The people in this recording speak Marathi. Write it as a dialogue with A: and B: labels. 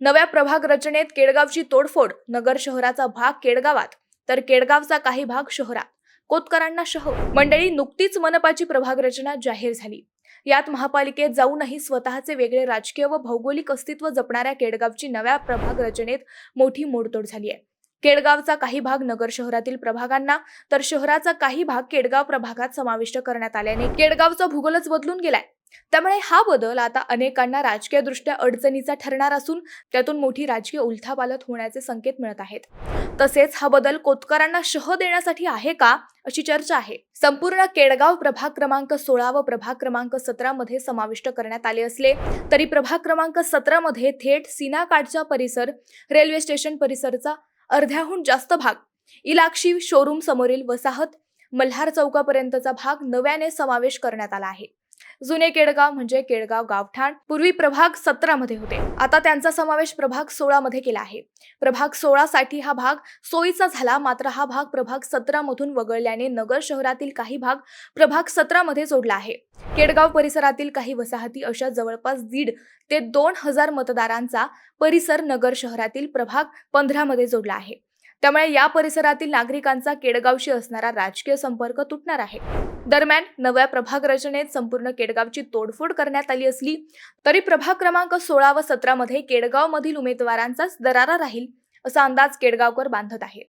A: नव्या प्रभाग रचनेत केडगावची तोडफोड नगर शहराचा भाग केडगावात तर केडगावचा काही भाग शहरात. कोतकरांना शह मंडळी नुकतीच मनपाची प्रभाग रचना जाहीर झाली. यात महापालिकेत जाऊनही स्वतःचे वेगळे राजकीय व भौगोलिक अस्तित्व जपणाऱ्या केडगावची नव्या प्रभाग रचनेत मोठी मोडतोड झाली आहे केडगावचा काही भाग नगर शहरातील प्रभागांना तर शहराचा काही भाग केडगाव प्रभागात समाविष्ट करण्यात आल्याने केडगावचा भूगोलच बदलून गेलाय. त्यामुळे हा बदल आता अनेकांना राजकीयदृष्ट्या अडचणीचा ठरणार असून त्यातून मोठी राजकीय उलथापालथ होण्याचे संकेत मिळत आहेत. तसेच हा बदल कोतकरांना शह देण्यासाठी आहे का अशी चर्चा आहे. संपूर्ण केडगाव प्रभाग क्रमांक सोळा व प्रभाग क्रमांक सतरा मध्ये समाविष्ट करण्यात आले असले तरी प्रभाग क्रमांक सतरा मध्ये थेट सीनाकाठचा परिसर रेल्वे स्टेशन परिसरचा अर्ध्याहून जास्त भाग इलाक्षी शोरूम समोरील वसाहत मल्हार चौकापर्यंतचा भाग नव्याने समावेश करण्यात आला आहे. जुने केडगाव म्हणजे केडगाव गावठाण पूर्वी प्रभाग सतरा मध्ये होते. आता त्यांचा समावेश प्रभाग सोळा मध्ये केला आहे. प्रभाग सोळा साठी हा भाग सोयीचा झाला मात्र हा भाग प्रभाग सतरा मधून वगळल्याने नगर शहरातील काही भाग प्रभाग सतरा मध्ये जोडला आहे. केडगाव परिसरातील काही वसाहती अशा जवळपास दीड ते दोन हजार मतदारांचा परिसर नगर शहरातील प्रभाग पंधरा मध्ये जोडला आहे. त्यामुळे या परिसरातील नागरिकांचा केडगावशी असणारा राजकीय संपर्क तुटणार आहे. दरम्यान नव्या प्रभाग रचनेत संपूर्ण केडगावची तोडफोड करण्यात आली असली तरी प्रभाग क्रमांक सोळा व सतरामध्ये केडगावमधील उमेदवारांचाच दरारा राहील असा अंदाज केडगावकर बांधत आहे